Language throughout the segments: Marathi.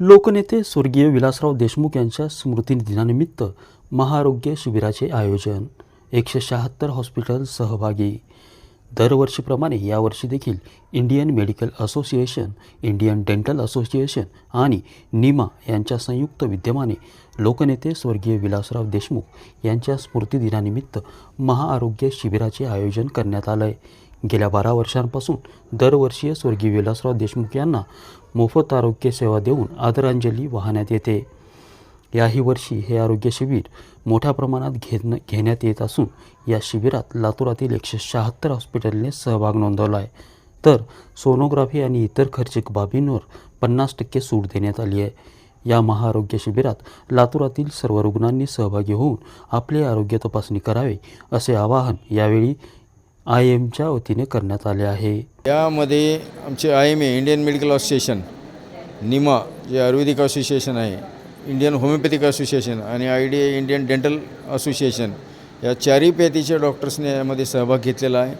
लोकनेते स्वर्गीय विलासराव देशमुख यांच्या स्मृतिदिनानिमित्त महाआरोग्य शिबिराचे आयोजन. एकशे शहात्तर हॉस्पिटल सहभागी. दरवर्षीप्रमाणे यावर्षी देखील Indian medical association Indian dental association आणि निमा यांच्या संयुक्त विद्यमाने लोकनेते स्वर्गीय विलासराव देशमुख यांच्या स्मृतिदिनानिमित्त महाआरोग्य शिबिराचे आयोजन करण्यात आलं आहे गेल्या बारा वर्षांपासून दरवर्षी स्वर्गीय विलासराव देशमुख यांना मोफत आरोग्य सेवा देऊन आदरांजली वाहण्यात येते. याही वर्षी हे आरोग्य शिबिर मोठ्या प्रमाणात घेण घेण्यात येत असून या शिबिरात लातूरातील एकशे शहात्तर हॉस्पिटलने सहभाग नोंदवला आहे तर सोनोग्राफी आणि इतर खर्चिक बाबींवर पन्नास टक्के सूट देण्यात आली आहे. या महाआरोग्य शिबिरात लातूरातील सर्व रुग्णांनी सहभागी होऊन आपले आरोग्य तपासणी करावे असे आवाहन यावेळी आय एमच्या वतीने करण्यात आले आहे. यामध्ये आमचे I M A Indian medical association NIMA जे आयुर्वेदिक असोसिएशन आहे इंडियन होमिओपॅथिक असोसिएशन आणि I D A Indian dental association या चारही पॅथीच्या डॉक्टर्सने यामध्ये सहभाग घेतलेला आहे.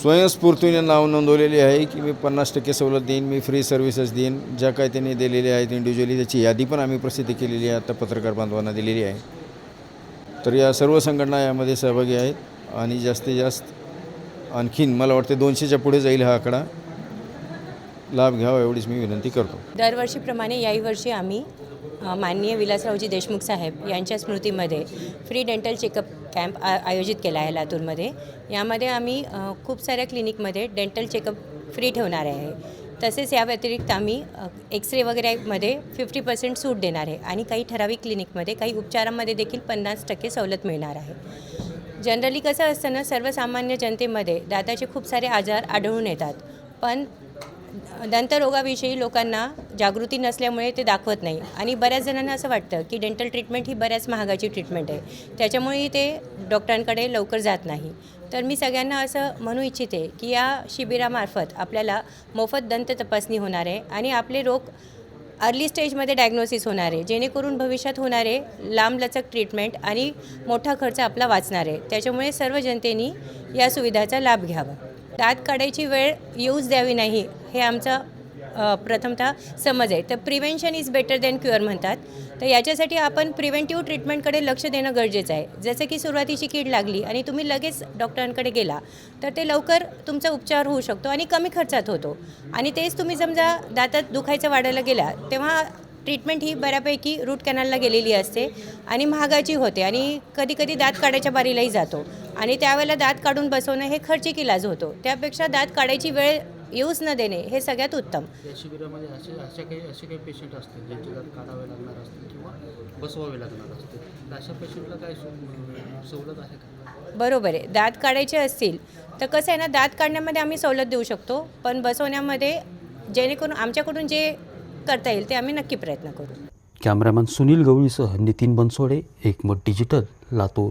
स्वयंस्फूर्तीने नाव नोंदवलेली आहे की मी पन्नास टक्के सवलत देईन मी फ्री सर्व्हिसेस देईन ज्या काय त्यांनी दिलेल्या आहेत इंडिव्हिज्युअली त्याची यादी पण आम्ही प्रसिद्ध केलेली आहे आता पत्रकार बांधवांना दिलेली आहे. तर या सर्व संघटना यामध्ये सहभागी आहेत आणि जास्तीत जास्त आणखीन मला वाटते दोनशेच्या पुढे जाईल हा आकडा. लाभ घ्यावा एवढीच मी विनंती करतो. दरवर्षीप्रमाणे याही वर्षी आम्ही माननीय विलासरावजी देशमुख साहेब यांच्या स्मृतीमध्ये फ्री डेंटल चेकअप कॅम्प आ आयोजित केला आहे लातूरमध्ये. यामध्ये आम्ही खूप साऱ्या क्लिनिकमध्ये डेंटल चेकअप फ्री ठेवणार आहे. तसेच या व्यतिरिक्त आम्ही एक्सरे वगैरेमध्ये फिफ्टी पर्सेंट सूट देणार आहे आणि काही ठराविक क्लिनिकमध्ये काही उपचारांमध्ये देखील पन्नास टक्के सवलत मिळणार आहे. जनरली कसं असतं ना सर्वसामान्य जनतेमध्ये दाताचे खूप सारे आजार आढळून येतात. पण दंतरोगाविषयी लोकांना जागृती नसल्यामुळे ते दाखवत नाही. आणि बऱ्याच जणांना असं वाटतं की डेंटल ट्रीटमेंट ही बऱ्याच महागाची ट्रीटमेंट आहे. त्याच्यामुळेही ते डॉक्टरांकडे लवकर जात नाही. तर मी सगळ्यांना असं म्हणू इच्छिते की या शिबिरामार्फत आपल्याला मोफत दंत तपासणी होणार आहे आणि आपले रोग अर्ली स्टेजमध्ये डायग्नोसिस होणार आहे. जेणेकरून भविष्यात होणारे लांबलचक ट्रीटमेंट आणि मोठा खर्च आपला वाचणार आहे. त्याच्यामुळे सर्व जनतेनी या सुविधाचा लाभ घ्यावा. दात काढायची वेळ येऊच द्यावी नाही हे आमचं प्रथमतः समज आहे. तर prevention is better than cure म्हणतात. तर याच्यासाठी आपण प्रिव्हेंटिव्ह ट्रीटमेंटकडे लक्ष देणं गरजेचं आहे. जसं की सुरुवातीची कीड लागली आणि तुम्ही लगेच डॉक्टरांकडे गेला तर ते लवकर तुमचा उपचार होऊ शकतो आणि कमी खर्चात होतो. आणि तेच तुम्ही समजा दातात दुखायचं वाढायला गेला तेव्हा ट्रीटमेंट ही बऱ्यापैकी रूट कॅनलला गेलेली असते आणि महागाची होते आणि कधी कधी दात काढायच्या बारीलाही जातो. आणि त्यावेळेला दात काढून बसवणं हे खर्चिक इलाज होतो. त्यापेक्षा दात काढायची वेळ येऊच न देणे हे सगळ्यात उत्तम. या शिबिरामध्ये असे अशा काही असे काही पेशंट असतील ज्यांचे दात काढावे लागणार असतील किंवा बसवावे लागणार असतील. तर अशा पेशंटला काय सु- सवलत आहे का? बरोबर आहे. दात काढायचे असतील तर कसं आहे ना दात काढण्यामध्ये आम्ही सवलत देऊ शकतो पण बसवण्यामध्ये जेणेकरून आमच्याकडून जे करता येईल ते आम्ही नक्की प्रयत्न करू. Cameraman Sunil गवळीसह Nitin Bansode Ekmat digital Latur.